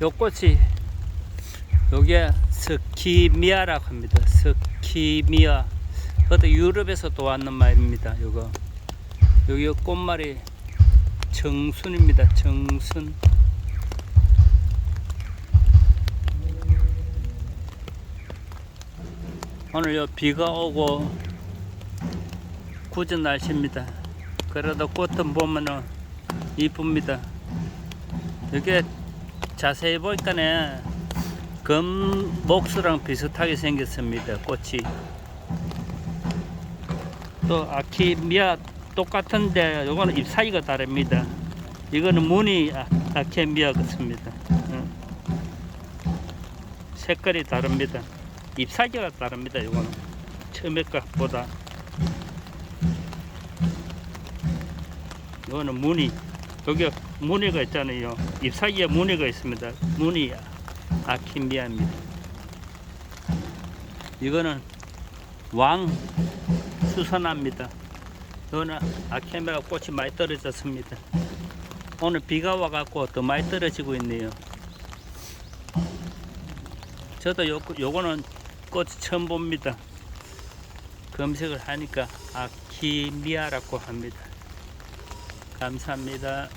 요 꽃이 요게 스키미아라고 합니다. 스키미아. 그것도 유럽에서 또 왔는 말입니다. 요거. 여기 꽃말이 정순입니다. 정순. 오늘 요 비가 오고 굳은 날씨입니다. 그래도 꽃은 보면은 이쁩니다. 이게 자세히 보니까는 금목수랑 비슷하게 생겼습니다. 꽃이. 또 아키미아 똑같은데 요거는 잎사귀가 다릅니다. 이거는 무늬 아- 아키미아 같습니다. 응. 색깔이 다릅니다. 잎사귀가 다릅니다. 요거는 처음에 것보다. 이거는 무늬. 여기 무늬가 있잖아요. 잎사귀에 무늬가 있습니다. 무늬 아키미아입니다. 이거는 왕 수선합니다. 이거는 아키미아 꽃이 많이 떨어졌습니다. 오늘 비가 와갖고 더 많이 떨어지고 있네요. 저도 요, 요거는 꽃 처음 봅니다. 검색을 하니까 아키미아라고 합니다. 감사합니다.